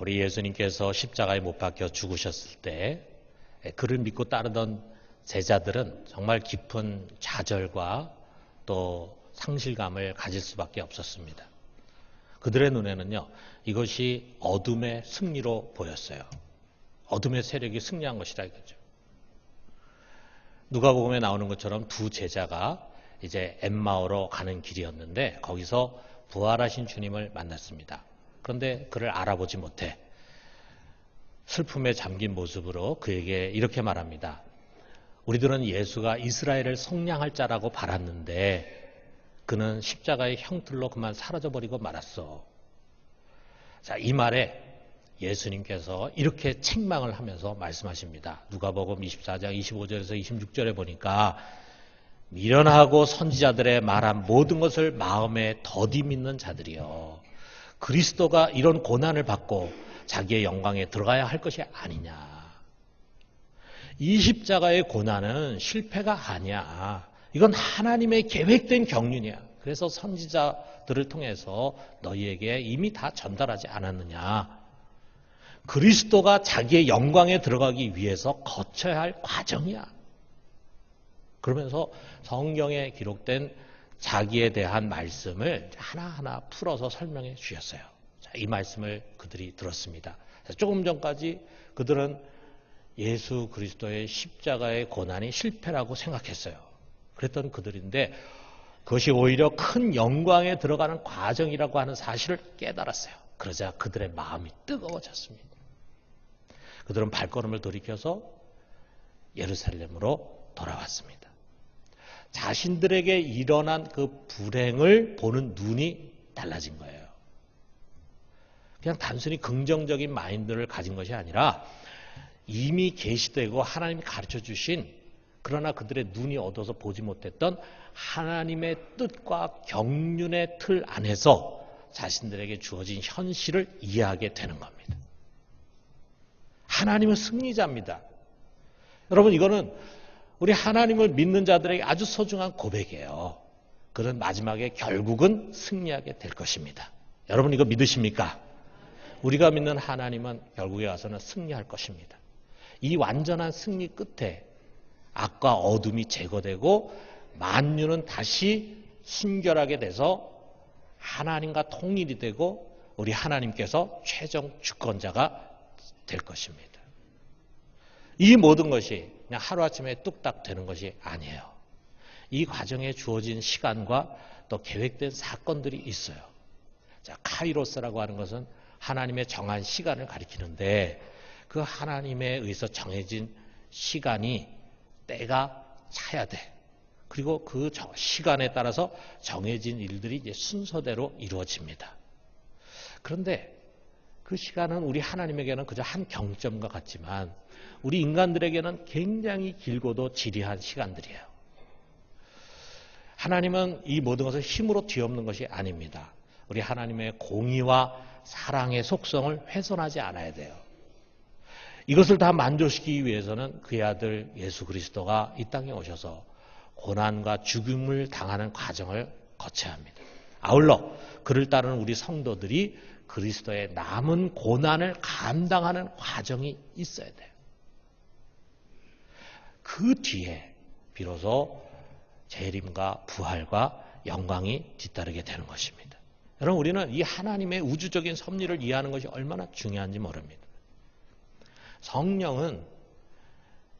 우리 예수님께서 십자가에 못 박혀 죽으셨을 때 그를 믿고 따르던 제자들은 정말 깊은 좌절과 또 상실감을 가질 수밖에 없었습니다. 그들의 눈에는요, 이것이 어둠의 승리로 보였어요. 어둠의 세력이 승리한 것이라 이거죠. 누가복음에 나오는 것처럼 두 제자가 이제 엠마오로 가는 길이었는데 거기서 부활하신 주님을 만났습니다. 그런데 그를 알아보지 못해 슬픔에 잠긴 모습으로 그에게 이렇게 말합니다. 우리들은 예수가 이스라엘을 성량할 자라고 바랐는데 그는 십자가의 형틀로 그만 사라져버리고 말았어. 자, 이 말에 예수님께서 이렇게 책망을 하면서 말씀하십니다. 누가복음 24장 25절에서 26절에 보니까 미련하고 선지자들의 말한 모든 것을 마음에 더디 믿는 자들이요. 그리스도가 이런 고난을 받고 자기의 영광에 들어가야 할 것이 아니냐. 이 십자가의 고난은 실패가 아니야. 이건 하나님의 계획된 경륜이야. 그래서 선지자들을 통해서 너희에게 이미 다 전달하지 않았느냐. 그리스도가 자기의 영광에 들어가기 위해서 거쳐야 할 과정이야. 그러면서 성경에 기록된 자기에 대한 말씀을 하나하나 풀어서 설명해 주셨어요. 자, 이 말씀을 그들이 들었습니다. 조금 전까지 그들은 예수 그리스도의 십자가의 고난이 실패라고 생각했어요. 그랬던 그들인데 그것이 오히려 큰 영광에 들어가는 과정이라고 하는 사실을 깨달았어요. 그러자 그들의 마음이 뜨거워졌습니다. 그들은 발걸음을 돌이켜서 예루살렘으로 돌아왔습니다. 자신들에게 일어난 그 불행을 보는 눈이 달라진 거예요. 그냥 단순히 긍정적인 마인드를 가진 것이 아니라 이미 계시되고 하나님이 가르쳐 주신 그러나 그들의 눈이 얻어서 보지 못했던 하나님의 뜻과 경륜의 틀 안에서 자신들에게 주어진 현실을 이해하게 되는 겁니다. 하나님은 승리자입니다. 여러분 이거는 우리 하나님을 믿는 자들에게 아주 소중한 고백이에요. 그런 마지막에 결국은 승리하게 될 것입니다. 여러분 이거 믿으십니까? 우리가 믿는 하나님은 결국에 와서는 승리할 것입니다. 이 완전한 승리 끝에 악과 어둠이 제거되고 만유는 다시 순결하게 돼서 하나님과 통일이 되고 우리 하나님께서 최종 주권자가 될 것입니다. 이 모든 것이 그냥 하루아침에 뚝딱 되는 것이 아니에요. 이 과정에 주어진 시간과 또 계획된 사건들이 있어요. 자, 카이로스라고 하는 것은 하나님의 정한 시간을 가리키는데 그 하나님에 의해서 정해진 시간이 때가 차야 돼. 그리고 그 시간에 따라서 정해진 일들이 이제 순서대로 이루어집니다. 그런데 그 시간은 우리 하나님에게는 그저 한 경점과 같지만 우리 인간들에게는 굉장히 길고도 지리한 시간들이에요. 하나님은 이 모든 것을 힘으로 뒤엎는 것이 아닙니다. 우리 하나님의 공의와 사랑의 속성을 훼손하지 않아야 돼요. 이것을 다 만족시키기 위해서는 그의 아들 예수 그리스도가 이 땅에 오셔서 고난과 죽음을 당하는 과정을 거쳐야 합니다. 아울러 그를 따르는 우리 성도들이 그리스도의 남은 고난을 감당하는 과정이 있어야 돼요. 그 뒤에 비로소 재림과 부활과 영광이 뒤따르게 되는 것입니다. 여러분 우리는 이 하나님의 우주적인 섭리를 이해하는 것이 얼마나 중요한지 모릅니다. 성령은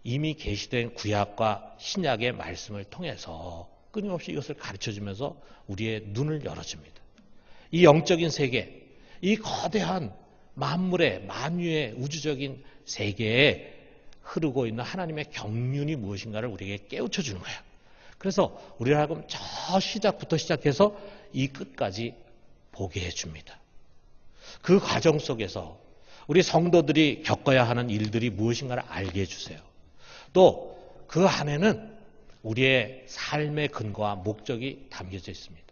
이미 계시된 구약과 신약의 말씀을 통해서 끊임없이 이것을 가르쳐 주면서 우리의 눈을 열어줍니다. 이 영적인 세계, 이 거대한 만물의 만유의 우주적인 세계에 흐르고 있는 하나님의 경륜이 무엇인가를 우리에게 깨우쳐 주는 거야. 그래서 우리를 하여금 저 시작부터 시작해서 이 끝까지 보게 해 줍니다. 그 과정 속에서 우리 성도들이 겪어야 하는 일들이 무엇인가를 알게 해 주세요. 또 그 안에는 우리의 삶의 근거와 목적이 담겨져 있습니다.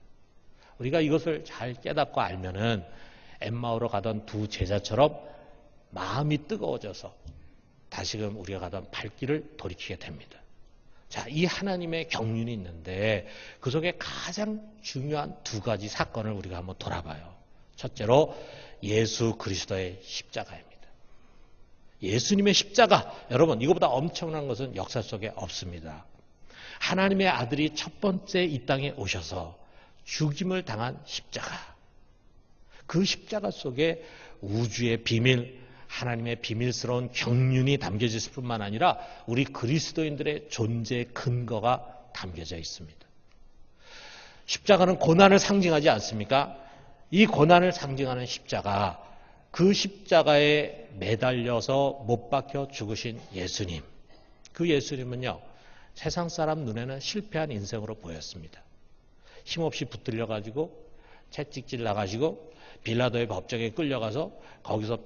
우리가 이것을 잘 깨닫고 알면은 엠마오로 가던 두 제자처럼 마음이 뜨거워져서 다시금 우리가 가던 발길을 돌이키게 됩니다. 자, 이 하나님의 경륜이 있는데 그 속에 가장 중요한 두 가지 사건을 우리가 한번 돌아봐요. 첫째로 예수 그리스도의 십자가입니다. 예수님의 십자가, 여러분, 이거보다 엄청난 것은 역사 속에 없습니다. 하나님의 아들이 첫 번째 이 땅에 오셔서 죽임을 당한 십자가. 그 십자가 속에 우주의 비밀, 하나님의 비밀스러운 경륜이 담겨져 있을 뿐만 아니라 우리 그리스도인들의 존재 근거가 담겨져 있습니다. 십자가는 고난을 상징하지 않습니까? 이 고난을 상징하는 십자가, 그 십자가에 매달려서 못 박혀 죽으신 예수님. 그 예수님은요, 세상 사람 눈에는 실패한 인생으로 보였습니다. 힘없이 붙들려가지고 채찍질 나가지고 빌라도의 법정에 끌려가서 거기서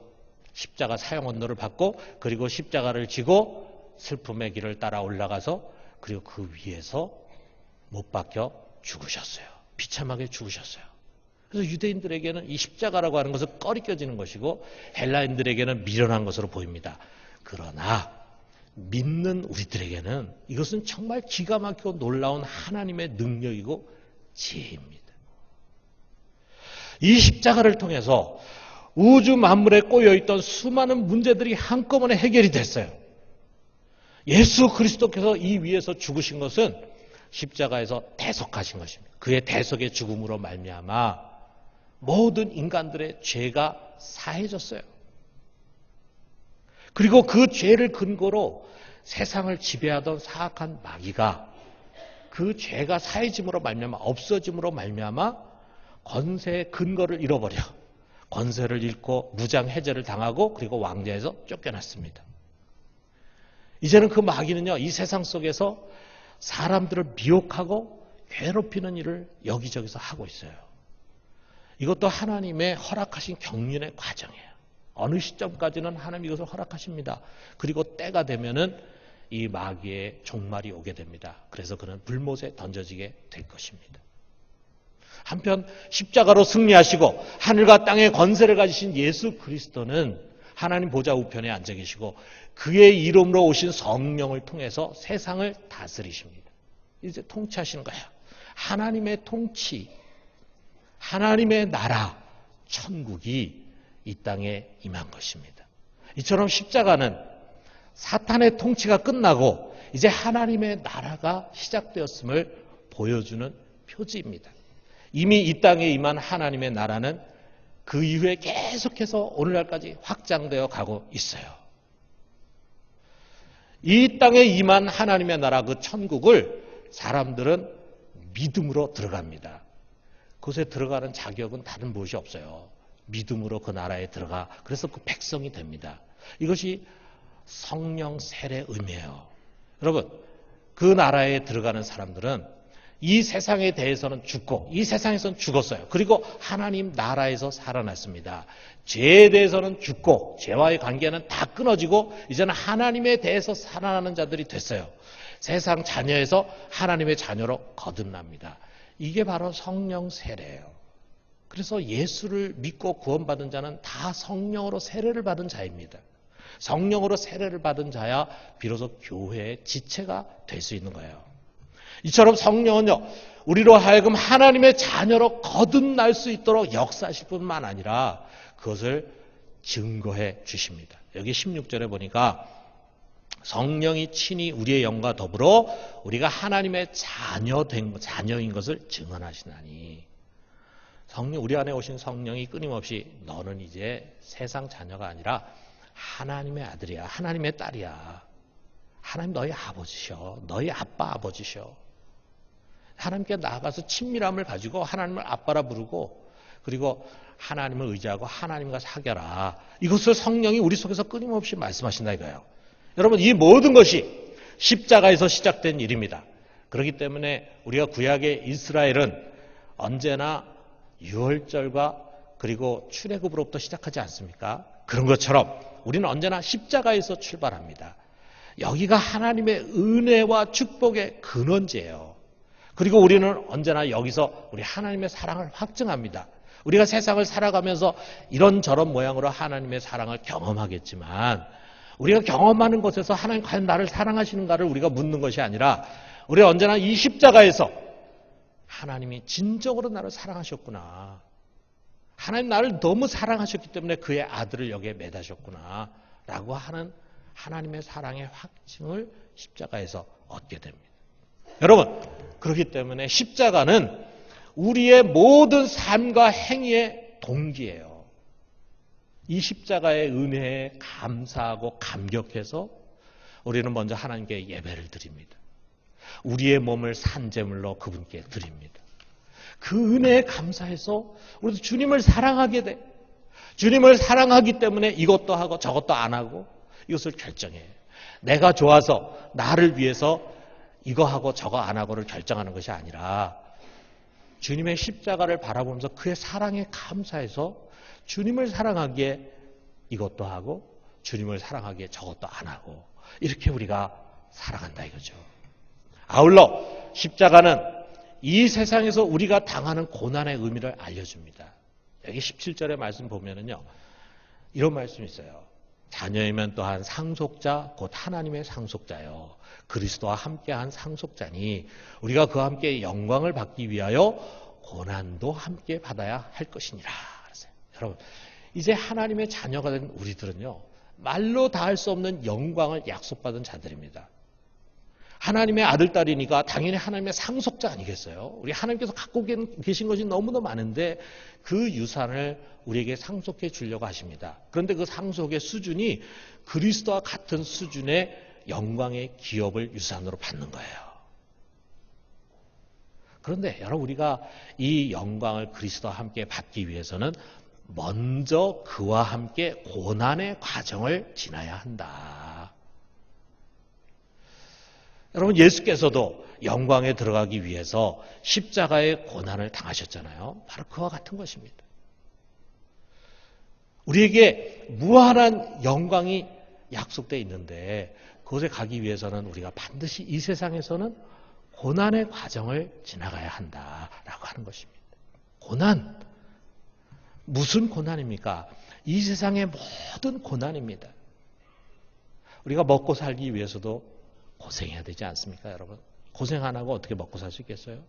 십자가 사형 언도를 받고 그리고 십자가를 지고 슬픔의 길을 따라 올라가서 그리고 그 위에서 못 박혀 죽으셨어요. 비참하게 죽으셨어요. 그래서 유대인들에게는 이 십자가라고 하는 것은 꺼리껴지는 것이고 헬라인들에게는 미련한 것으로 보입니다. 그러나 믿는 우리들에게는 이것은 정말 기가 막히고 놀라운 하나님의 능력이고 지혜입니다. 이 십자가를 통해서 우주 만물에 꼬여있던 수많은 문제들이 한꺼번에 해결이 됐어요. 예수 그리스도께서 이 위에서 죽으신 것은 십자가에서 대속하신 것입니다. 그의 대속의 죽음으로 말미암아 모든 인간들의 죄가 사해졌어요. 그리고 그 죄를 근거로 세상을 지배하던 사악한 마귀가 그 죄가 사해짐으로 말미암아 없어짐으로 말미암아 권세의 근거를 잃어버려 권세를 잃고 무장 해제를 당하고 그리고 왕자에서 쫓겨났습니다. 이제는 그 마귀는요 이 세상 속에서 사람들을 미혹하고 괴롭히는 일을 여기저기서 하고 있어요. 이것도 하나님의 허락하신 경륜의 과정이에요. 어느 시점까지는 하나님 이것을 허락하십니다. 그리고 때가 되면은 이 마귀의 종말이 오게 됩니다. 그래서 그는 불못에 던져지게 될 것입니다. 한편 십자가로 승리하시고 하늘과 땅의 권세를 가지신 예수 그리스도는 하나님 보좌 우편에 앉아 계시고 그의 이름으로 오신 성령을 통해서 세상을 다스리십니다. 이제 통치하시는 거예요. 하나님의 통치, 하나님의 나라, 천국이 이 땅에 임한 것입니다. 이처럼 십자가는 사탄의 통치가 끝나고 이제 하나님의 나라가 시작되었음을 보여주는 표지입니다. 이미 이 땅에 임한 하나님의 나라는 그 이후에 계속해서 오늘날까지 확장되어 가고 있어요. 이 땅에 임한 하나님의 나라 그 천국을 사람들은 믿음으로 들어갑니다. 그곳에 들어가는 자격은 다른 무엇이 없어요. 믿음으로 그 나라에 들어가. 그래서 그 백성이 됩니다. 이것이 성령 세례 의미예요. 여러분, 그 나라에 들어가는 사람들은 이 세상에 대해서는 죽고 이 세상에서는 죽었어요. 그리고 하나님 나라에서 살아났습니다. 죄에 대해서는 죽고 죄와의 관계는 다 끊어지고 이제는 하나님에 대해서 살아나는 자들이 됐어요. 세상 자녀에서 하나님의 자녀로 거듭납니다. 이게 바로 성령 세례예요. 그래서 예수를 믿고 구원받은 자는 다 성령으로 세례를 받은 자입니다. 성령으로 세례를 받은 자야 비로소 교회의 지체가 될 수 있는 거예요. 이처럼 성령은요, 우리로 하여금 하나님의 자녀로 거듭날 수 있도록 역사하실 뿐만 아니라 그것을 증거해 주십니다. 여기 16절에 보니까 성령이 친히 우리의 영과 더불어 우리가 하나님의 자녀 된 자녀인 것을 증언하시나니 성령 우리 안에 오신 성령이 끊임없이 너는 이제 세상 자녀가 아니라 하나님의 아들이야. 하나님의 딸이야. 하나님 너희 아버지셔. 너희 아빠 아버지셔. 하나님께 나아가서 친밀함을 가지고 하나님을 아빠라 부르고 그리고 하나님을 의지하고 하나님과 사겨라. 이것을 성령이 우리 속에서 끊임없이 말씀하신다 이거예요. 여러분 이 모든 것이 십자가에서 시작된 일입니다. 그렇기 때문에 우리가 구약의 이스라엘은 언제나 유월절과 그리고 출애굽으로부터 시작하지 않습니까? 그런 것처럼 우리는 언제나 십자가에서 출발합니다. 여기가 하나님의 은혜와 축복의 근원지예요. 그리고 우리는 언제나 여기서 우리 하나님의 사랑을 확증합니다. 우리가 세상을 살아가면서 이런저런 모양으로 하나님의 사랑을 경험하겠지만 우리가 경험하는 것에서 하나님 과연 나를 사랑하시는가를 우리가 묻는 것이 아니라 우리가 언제나 이 십자가에서 하나님이 진정으로 나를 사랑하셨구나. 하나님 나를 너무 사랑하셨기 때문에 그의 아들을 여기에 매다셨구나. 라고 하는 하나님의 사랑의 확증을 십자가에서 얻게 됩니다. 여러분, 그렇기 때문에 십자가는 우리의 모든 삶과 행위의 동기예요. 이 십자가의 은혜에 감사하고 감격해서 우리는 먼저 하나님께 예배를 드립니다. 우리의 몸을 산재물로 그분께 드립니다. 그 은혜에 감사해서 우리도 주님을 사랑하게 돼. 주님을 사랑하기 때문에 이것도 하고 저것도 안 하고 이것을 결정해요. 내가 좋아서 나를 위해서 이거 하고 저거 안 하고를 결정하는 것이 아니라 주님의 십자가를 바라보면서 그의 사랑에 감사해서 주님을 사랑하기에 이것도 하고 주님을 사랑하기에 저것도 안 하고 이렇게 우리가 살아간다 이거죠. 아울러 십자가는 이 세상에서 우리가 당하는 고난의 의미를 알려줍니다. 여기 17절의 말씀 보면은요. 이런 말씀이 있어요. 자녀이면 또한 상속자 곧 하나님의 상속자요. 그리스도와 함께한 상속자니 우리가 그와 함께 영광을 받기 위하여 고난도 함께 받아야 할 것이니라. 여러분 이제 하나님의 자녀가 된 우리들은요. 말로 다 할 수 없는 영광을 약속받은 자들입니다. 하나님의 아들, 딸이니까 당연히 하나님의 상속자 아니겠어요? 우리 하나님께서 갖고 계신 것이 너무나 많은데 그 유산을 우리에게 상속해 주려고 하십니다. 그런데 그 상속의 수준이 그리스도와 같은 수준의 영광의 기업을 유산으로 받는 거예요. 그런데 여러분 우리가 이 영광을 그리스도와 함께 받기 위해서는 먼저 그와 함께 고난의 과정을 지나야 한다. 여러분 예수께서도 영광에 들어가기 위해서 십자가의 고난을 당하셨잖아요. 바로 그와 같은 것입니다. 우리에게 무한한 영광이 약속되어 있는데 그곳에 가기 위해서는 우리가 반드시 이 세상에서는 고난의 과정을 지나가야 한다라고 하는 것입니다. 고난 무슨 고난입니까? 이 세상의 모든 고난입니다. 우리가 먹고 살기 위해서도 고생해야 되지 않습니까, 여러분? 고생 안 하고 어떻게 먹고 살 수 있겠어요?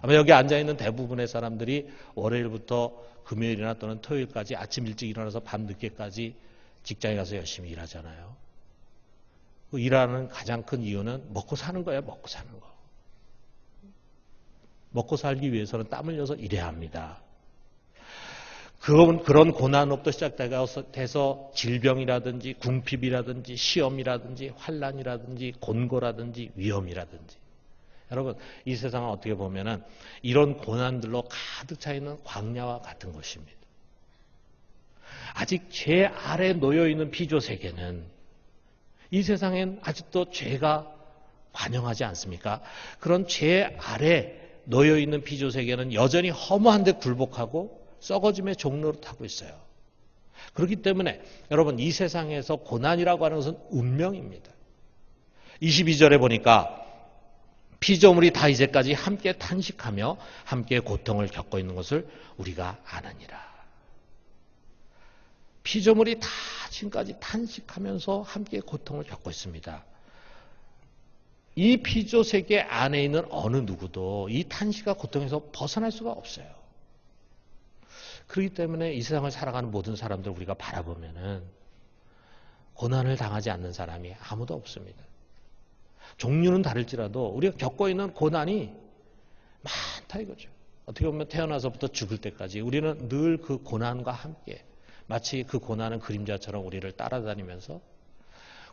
아마 여기 앉아 있는 대부분의 사람들이 월요일부터 금요일이나 또는 토요일까지 아침 일찍 일어나서 밤 늦게까지 직장에 가서 열심히 일하잖아요. 그 일하는 가장 큰 이유는 먹고 사는 거예요, 먹고 사는 거. 먹고 살기 위해서는 땀 흘려서 일해야 합니다. 그런, 그런 고난으로부터 시작돼서 질병이라든지 궁핍이라든지 시험이라든지 환란이라든지 곤고라든지 위험이라든지 여러분 이 세상은 어떻게 보면은 이런 고난들로 가득 차 있는 광야와 같은 것입니다. 아직 죄 아래 놓여 있는 피조 세계는 이 세상엔 아직도 죄가 관영하지 않습니까? 그런 죄 아래 놓여 있는 피조 세계는 여전히 허무한데 굴복하고 썩어짐의 종로를 타고 있어요. 그렇기 때문에 여러분 이 세상에서 고난이라고 하는 것은 운명입니다. 22절에 보니까 피조물이 다 이제까지 함께 탄식하며 함께 고통을 겪고 있는 것을 우리가 아느니라. 피조물이 다 지금까지 탄식하면서 함께 고통을 겪고 있습니다. 이 피조 세계 안에 있는 어느 누구도 이 탄식과 고통에서 벗어날 수가 없어요. 그렇기 때문에 이 세상을 살아가는 모든 사람들 우리가 바라보면은 고난을 당하지 않는 사람이 아무도 없습니다. 종류는 다를지라도 우리가 겪고 있는 고난이 많다 이거죠. 어떻게 보면 태어나서부터 죽을 때까지 우리는 늘 그 고난과 함께 마치 그 고난은 그림자처럼 우리를 따라다니면서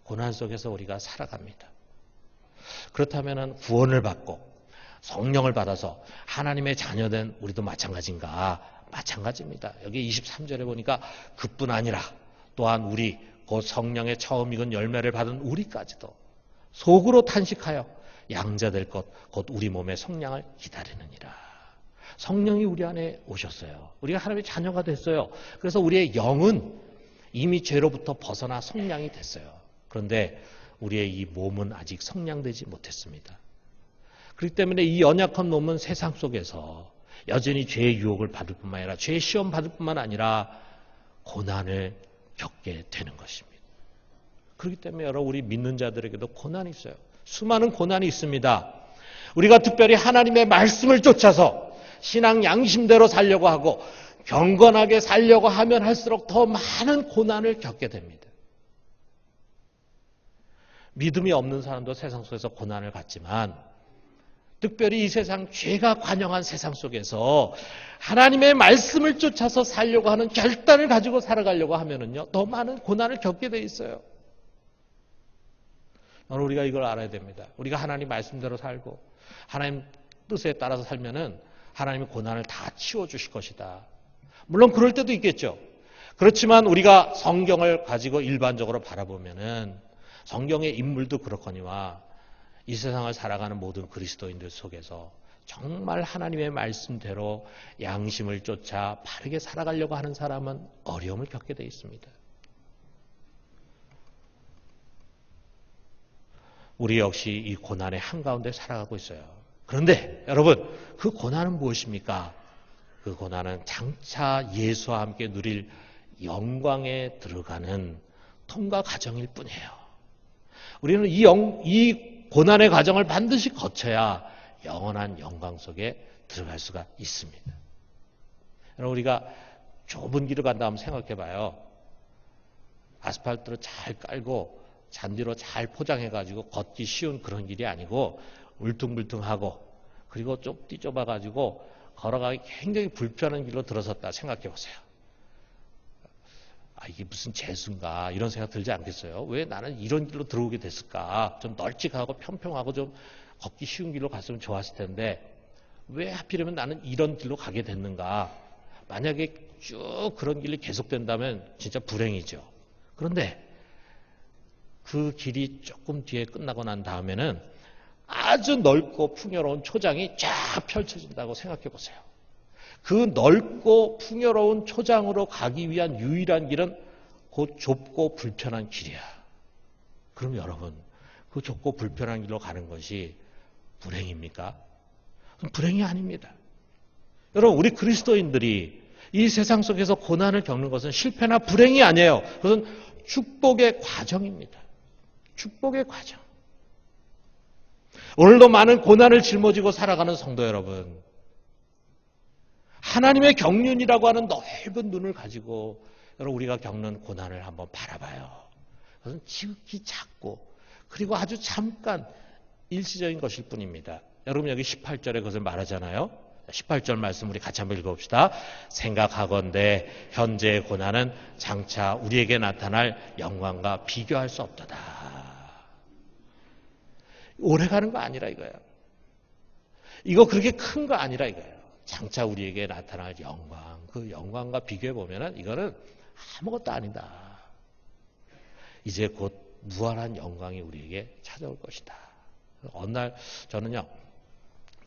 고난 속에서 우리가 살아갑니다. 그렇다면 구원을 받고 성령을 받아서 하나님의 자녀된 우리도 마찬가지인가 마찬가지입니다. 여기 23절에 보니까 그뿐 아니라 또한 우리 곧 성령의 처음 익은 열매를 받은 우리까지도 속으로 탄식하여 양자될 것 곧 우리 몸의 성량을 기다리느니라. 성령이 우리 안에 오셨어요. 우리가 하나님의 자녀가 됐어요. 그래서 우리의 영은 이미 죄로부터 벗어나 성량이 됐어요. 그런데 우리의 이 몸은 아직 성량되지 못했습니다. 그렇기 때문에 이 연약한 몸은 세상 속에서 여전히 죄의 유혹을 받을 뿐만 아니라 죄의 시험 받을 뿐만 아니라 고난을 겪게 되는 것입니다. 그렇기 때문에 여러분 우리 믿는 자들에게도 고난이 있어요. 수많은 고난이 있습니다. 우리가 특별히 하나님의 말씀을 쫓아서 신앙 양심대로 살려고 하고 경건하게 살려고 하면 할수록 더 많은 고난을 겪게 됩니다. 믿음이 없는 사람도 세상 속에서 고난을 갖지만 특별히 이 세상 죄가 관영한 세상 속에서 하나님의 말씀을 쫓아서 살려고 하는 결단을 가지고 살아가려고 하면은요, 더 많은 고난을 겪게 돼 있어요. 오늘 우리가 이걸 알아야 됩니다. 우리가 하나님 말씀대로 살고 하나님 뜻에 따라서 살면은 하나님이 고난을 다 치워 주실 것이다. 물론 그럴 때도 있겠죠. 그렇지만 우리가 성경을 가지고 일반적으로 바라보면은 성경의 인물도 그렇거니와 이 세상을 살아가는 모든 그리스도인들 속에서 정말 하나님의 말씀대로 양심을 쫓아 바르게 살아가려고 하는 사람은 어려움을 겪게 되어 있습니다. 우리 역시 이 고난의 한가운데 살아가고 있어요. 그런데 여러분, 그 고난은 무엇입니까? 그 고난은 장차 예수와 함께 누릴 영광에 들어가는 통과 과정일 뿐이에요. 우리는 이, 영, 이 고난의 과정을 반드시 거쳐야 영원한 영광 속에 들어갈 수가 있습니다. 여러분, 우리가 좁은 길을 간다 면 생각해 봐요. 아스팔트로 잘 깔고 잔디로 잘 포장해 가지고 걷기 쉬운 그런 길이 아니고 울퉁불퉁하고 그리고 좀 띠좁아 가지고 걸어가기 굉장히 불편한 길로 들어섰다 생각해 보세요. 아, 이게 무슨 재수인가 이런 생각 들지 않겠어요? 왜 나는 이런 길로 들어오게 됐을까? 좀 널찍하고 평평하고 좀 걷기 쉬운 길로 갔으면 좋았을 텐데 왜 하필이면 나는 이런 길로 가게 됐는가? 만약에 쭉 그런 길이 계속된다면 진짜 불행이죠. 그런데 그 길이 조금 뒤에 끝나고 난 다음에는 아주 넓고 풍요로운 초장이 쫙 펼쳐진다고 생각해 보세요. 그 넓고 풍요로운 초장으로 가기 위한 유일한 길은 곧 좁고 불편한 길이야. 그럼 여러분, 그 좁고 불편한 길로 가는 것이 불행입니까? 불행이 아닙니다. 여러분, 우리 그리스도인들이 이 세상 속에서 고난을 겪는 것은 실패나 불행이 아니에요. 그것은 축복의 과정입니다. 축복의 과정. 오늘도 많은 고난을 짊어지고 살아가는 성도 여러분. 하나님의 경륜이라고 하는 넓은 눈을 가지고 여러분 우리가 겪는 고난을 한번 바라봐요. 그것은 지극히 작고 그리고 아주 잠깐 일시적인 것일 뿐입니다. 여러분 여기 18절에 그것을 말하잖아요. 18절 말씀 우리 같이 한번 읽어봅시다. 생각하건대 현재의 고난은 장차 우리에게 나타날 영광과 비교할 수 없도다. 오래 가는 거 아니라 이거예요. 이거 그렇게 큰 거 아니라 이거예요. 장차 우리에게 나타날 영광, 그 영광과 비교해 보면은 이거는 아무것도 아니다. 이제 곧 무한한 영광이 우리에게 찾아올 것이다. 어느 날 저는요,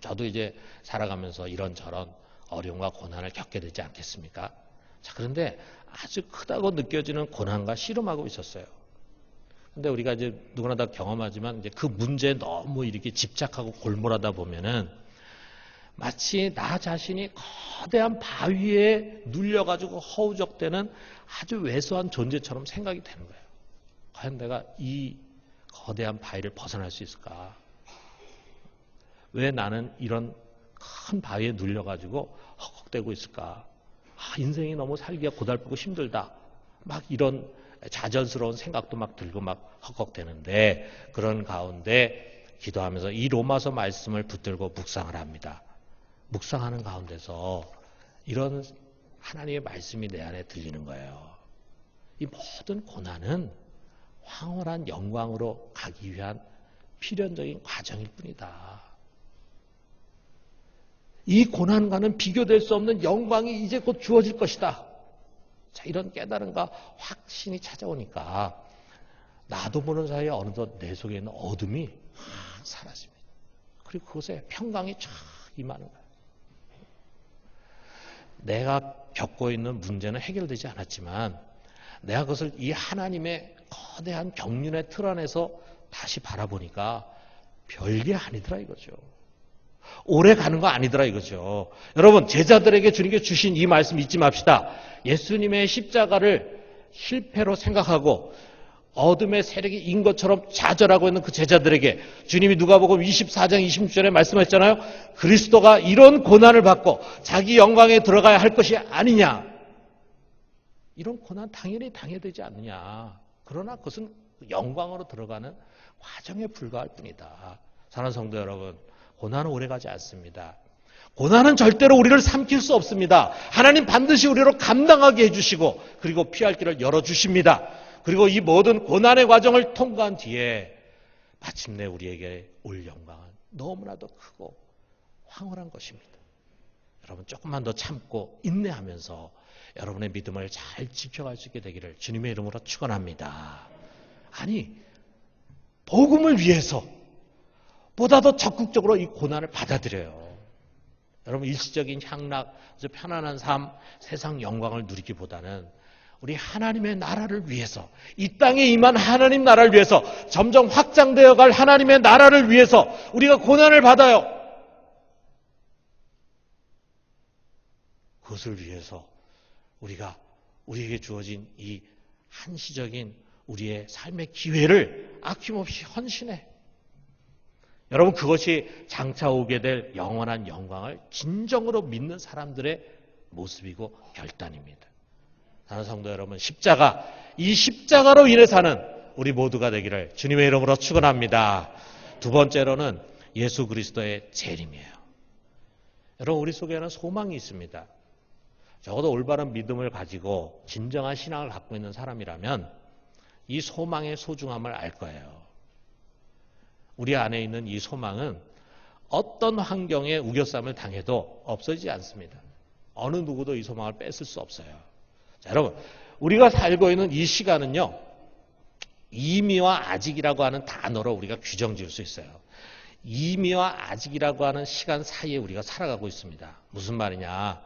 저도 이제 살아가면서 이런저런 어려움과 고난을 겪게 되지 않겠습니까? 자, 그런데 아주 크다고 느껴지는 고난과 씨름하고 있었어요. 근데 우리가 이제 누구나 다 경험하지만 이제 그 문제에 너무 이렇게 집착하고 골몰하다 보면은 마치 나 자신이 거대한 바위에 눌려가지고 허우적대는 아주 왜소한 존재처럼 생각이 되는 거예요. 과연 내가 이 거대한 바위를 벗어날 수 있을까? 왜 나는 이런 큰 바위에 눌려가지고 헉헉대고 있을까? 아, 인생이 너무 살기가 고달프고 힘들다. 막 이런 자전스러운 생각도 막 들고 막 헉헉대는데 그런 가운데 기도하면서 이 로마서 말씀을 붙들고 묵상을 합니다. 묵상하는 가운데서 이런 하나님의 말씀이 내 안에 들리는 거예요. 이 모든 고난은 황홀한 영광으로 가기 위한 필연적인 과정일 뿐이다. 이 고난과는 비교될 수 없는 영광이 이제 곧 주어질 것이다. 자, 이런 깨달음과 확신이 찾아오니까 나도 모르는 사이에 어느덧 내 속에 있는 어둠이 사라집니다. 그리고 그곳에 평강이 쫙 임하는 거예요. 내가 겪고 있는 문제는 해결되지 않았지만 내가 그것을 이 하나님의 거대한 경륜의 틀 안에서 다시 바라보니까 별게 아니더라 이거죠. 오래 가는 거 아니더라 이거죠. 여러분 제자들에게 주님께 주신 이 말씀 잊지 맙시다. 예수님의 십자가를 실패로 생각하고 어둠의 세력이 인 것처럼 좌절하고 있는 그 제자들에게 주님이 누가복음 24장 26절에 말씀하셨잖아요. 그리스도가 이런 고난을 받고 자기 영광에 들어가야 할 것이 아니냐. 이런 고난 당연히 당해야 되지 않느냐. 그러나 그것은 영광으로 들어가는 과정에 불과할 뿐이다. 사랑하는 성도 여러분, 고난은 오래가지 않습니다. 고난은 절대로 우리를 삼킬 수 없습니다. 하나님 반드시 우리로 감당하게 해주시고 그리고 피할 길을 열어주십니다. 그리고 이 모든 고난의 과정을 통과한 뒤에 마침내 우리에게 올 영광은 너무나도 크고 황홀한 것입니다. 여러분 조금만 더 참고 인내하면서 여러분의 믿음을 잘 지켜갈 수 있게 되기를 주님의 이름으로 축원합니다. 아니 복음을 위해서 보다 더 적극적으로 이 고난을 받아들여요. 여러분 일시적인 향락, 편안한 삶, 세상 영광을 누리기보다는 우리 하나님의 나라를 위해서 이 땅에 임한 하나님 나라를 위해서 점점 확장되어 갈 하나님의 나라를 위해서 우리가 고난을 받아요. 그것을 위해서 우리가 우리에게 주어진 이 한시적인 우리의 삶의 기회를 아낌없이 헌신해. 여러분 그것이 장차 오게 될 영원한 영광을 진정으로 믿는 사람들의 모습이고 결단입니다. 사는 성도 여러분 십자가 이 십자가로 인해 사는 우리 모두가 되기를 주님의 이름으로 축원합니다. 두 번째로는 예수 그리스도의 재림이에요. 여러분 우리 속에는 소망이 있습니다. 적어도 올바른 믿음을 가지고 진정한 신앙을 갖고 있는 사람이라면 이 소망의 소중함을 알 거예요. 우리 안에 있는 이 소망은 어떤 환경에 우겨쌈을 당해도 없어지지 않습니다. 어느 누구도 이 소망을 뺏을 수 없어요. 자, 여러분, 우리가 살고 있는 이 시간은요, 이미와 아직이라고 하는 단어로 우리가 규정 지을 수 있어요. 이미와 아직이라고 하는 시간 사이에 우리가 살아가고 있습니다. 무슨 말이냐?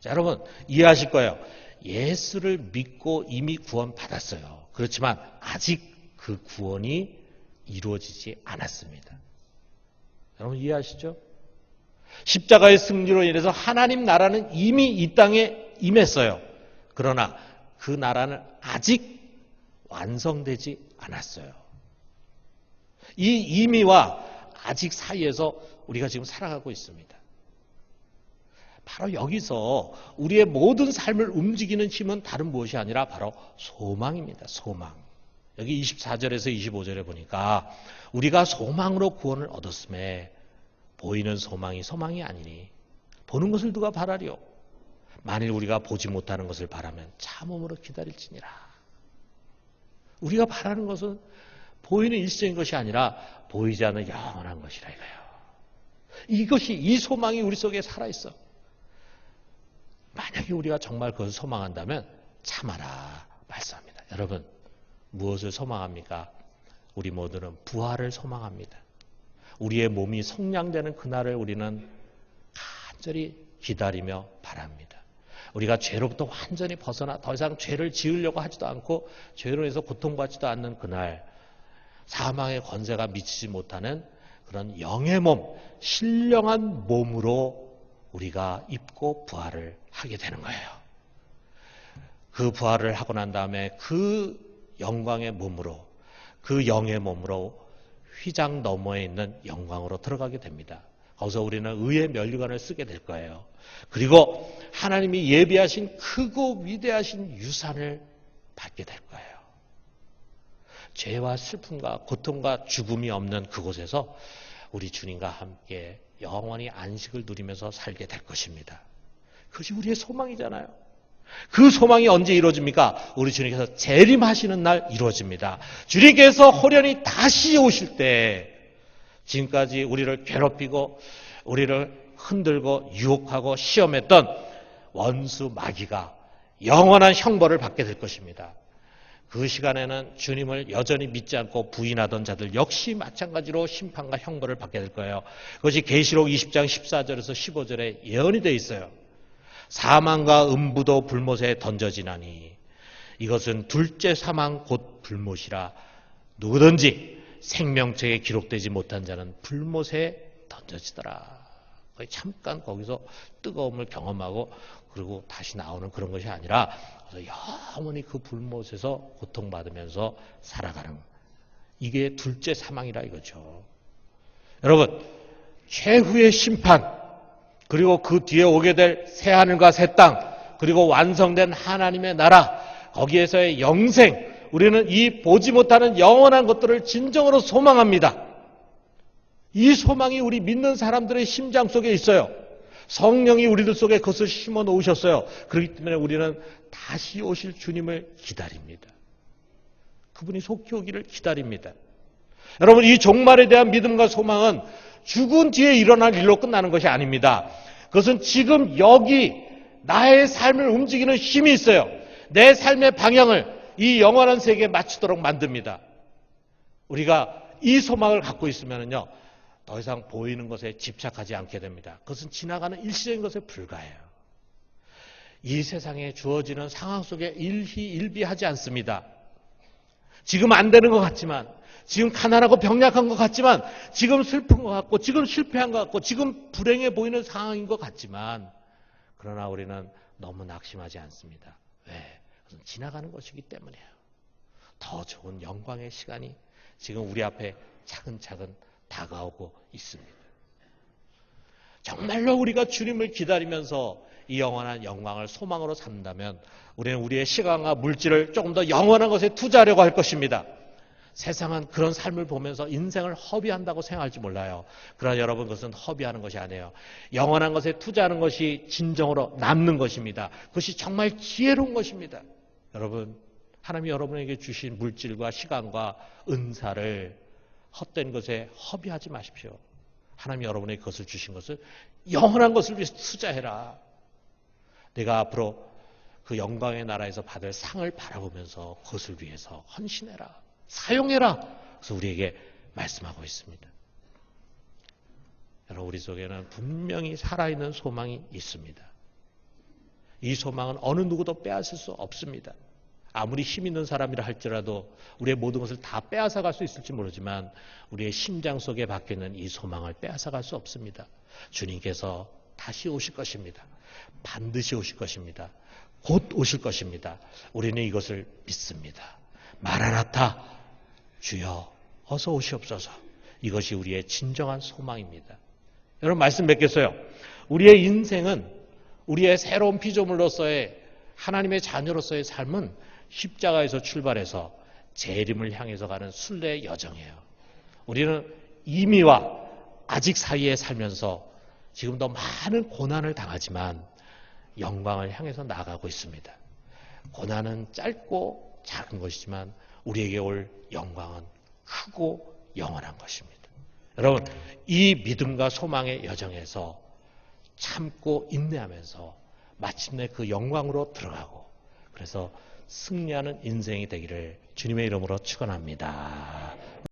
자, 여러분, 이해하실 거예요. 예수를 믿고 이미 구원 받았어요. 그렇지만 아직 그 구원이 이루어지지 않았습니다. 여러분 이해하시죠? 십자가의 승리로 인해서 하나님 나라는 이미 이 땅에 임했어요. 그러나 그 나라는 아직 완성되지 않았어요. 이 이미와 아직 사이에서 우리가 지금 살아가고 있습니다. 바로 여기서 우리의 모든 삶을 움직이는 힘은 다른 무엇이 아니라 바로 소망입니다. 소망. 여기 24절에서 25절에 보니까 우리가 소망으로 구원을 얻었음에 보이는 소망이 소망이 아니니 보는 것을 누가 바라리요? 만일 우리가 보지 못하는 것을 바라면 참음으로 기다릴지니라. 우리가 바라는 것은 보이는 일시적인 것이 아니라 보이지 않는 영원한 것이라 이거예요. 이것이 이 소망이 우리 속에 살아 있어. 만약에 우리가 정말 그것을 소망한다면 참아라 말씀합니다. 여러분 무엇을 소망합니까? 우리 모두는 부활을 소망합니다. 우리의 몸이 성량되는 그날을 우리는 간절히 기다리며 바랍니다. 우리가 죄로부터 완전히 벗어나 더 이상 죄를 지으려고 하지도 않고 죄로 해서 고통받지도 않는 그날 사망의 권세가 미치지 못하는 그런 영의 몸, 신령한 몸으로 우리가 입고 부활을 하게 되는 거예요. 그 부활을 하고 난 다음에 그 영광의 몸으로 그 영의 몸으로 휘장 너머에 있는 영광으로 들어가게 됩니다. 거기서 우리는 의의 면류관을 쓰게 될 거예요. 그리고 하나님이 예비하신 크고 위대하신 유산을 받게 될 거예요. 죄와 슬픔과 고통과 죽음이 없는 그곳에서 우리 주님과 함께 영원히 안식을 누리면서 살게 될 것입니다. 그것이 우리의 소망이잖아요. 그 소망이 언제 이루어집니까? 우리 주님께서 재림하시는 날 이루어집니다. 주님께서 호련히 다시 오실 때 지금까지 우리를 괴롭히고 우리를 흔들고 유혹하고 시험했던 원수 마귀가 영원한 형벌을 받게 될 것입니다. 그 시간에는 주님을 여전히 믿지 않고 부인하던 자들 역시 마찬가지로 심판과 형벌을 받게 될 거예요. 그것이 계시록 20장 14절에서 15절에 예언이 되어 있어요. 사망과 음부도 불못에 던져지나니 이것은 둘째 사망 곧 불못이라 누구든지 생명책에 기록되지 못한 자는 불못에 던져지더라. 잠깐 거기서 뜨거움을 경험하고 그리고 다시 나오는 그런 것이 아니라 영원히 그 불못에서 고통받으면서 살아가는 이게 둘째 사망이라 이거죠. 여러분 최후의 심판 그리고 그 뒤에 오게 될 새하늘과 새 땅 그리고 완성된 하나님의 나라 거기에서의 영생 우리는 이 보지 못하는 영원한 것들을 진정으로 소망합니다. 이 소망이 우리 믿는 사람들의 심장 속에 있어요. 성령이 우리들 속에 그것을 심어 놓으셨어요. 그렇기 때문에 우리는 다시 오실 주님을 기다립니다. 그분이 속히 오기를 기다립니다. 여러분, 이 종말에 대한 믿음과 소망은 죽은 뒤에 일어날 일로 끝나는 것이 아닙니다. 그것은 지금 여기 나의 삶을 움직이는 힘이 있어요. 내 삶의 방향을 이 영원한 세계에 맞추도록 만듭니다. 우리가 이 소망을 갖고 있으면요. 더 이상 보이는 것에 집착하지 않게 됩니다. 그것은 지나가는 일시적인 것에 불과해요. 이 세상에 주어지는 상황 속에 일희일비하지 않습니다. 지금 안 되는 것 같지만, 지금 가난하고 병약한 것 같지만, 지금 슬픈 것 같고, 지금 실패한 것 같고, 지금 불행해 보이는 상황인 것 같지만, 그러나 우리는 너무 낙심하지 않습니다. 왜? 그것은 지나가는 것이기 때문이에요. 더 좋은 영광의 시간이 지금 우리 앞에 차근차근 다가오고 있습니다. 정말로 우리가 주님을 기다리면서 이 영원한 영광을 소망으로 삼다면 우리는 우리의 시간과 물질을 조금 더 영원한 것에 투자하려고 할 것입니다. 세상은 그런 삶을 보면서 인생을 허비한다고 생각할지 몰라요. 그러나 여러분 그것은 허비하는 것이 아니에요. 영원한 것에 투자하는 것이 진정으로 남는 것입니다. 그것이 정말 지혜로운 것입니다. 여러분 하나님이 여러분에게 주신 물질과 시간과 은사를 헛된 것에 허비하지 마십시오. 하나님이 여러분에게 그것을 주신 것을 영원한 것을 위해서 투자해라. 내가 앞으로 그 영광의 나라에서 받을 상을 바라보면서 그것을 위해서 헌신해라. 사용해라. 그래서 우리에게 말씀하고 있습니다. 여러분, 우리 속에는 분명히 살아있는 소망이 있습니다. 이 소망은 어느 누구도 빼앗을 수 없습니다. 아무리 힘 있는 사람이라 할지라도 우리의 모든 것을 다 빼앗아 갈 수 있을지 모르지만 우리의 심장 속에 박혀 있는 이 소망을 빼앗아 갈 수 없습니다. 주님께서 다시 오실 것입니다. 반드시 오실 것입니다. 곧 오실 것입니다. 우리는 이것을 믿습니다. 마라나타 주여 어서 오시옵소서. 이것이 우리의 진정한 소망입니다. 여러분 말씀 맺겠어요. 우리의 인생은 우리의 새로운 피조물로서의 하나님의 자녀로서의 삶은 십자가에서 출발해서 재림을 향해서 가는 순례의 여정이에요. 우리는 이미와 아직 사이에 살면서 지금도 많은 고난을 당하지만 영광을 향해서 나가고 있습니다. 고난은 짧고 작은 것이지만 우리에게 올 영광은 크고 영원한 것입니다. 여러분, 이 믿음과 소망의 여정에서 참고 인내하면서 마침내 그 영광으로 들어가고 그래서 승리하는 인생이 되기를 주님의 이름으로 축원합니다.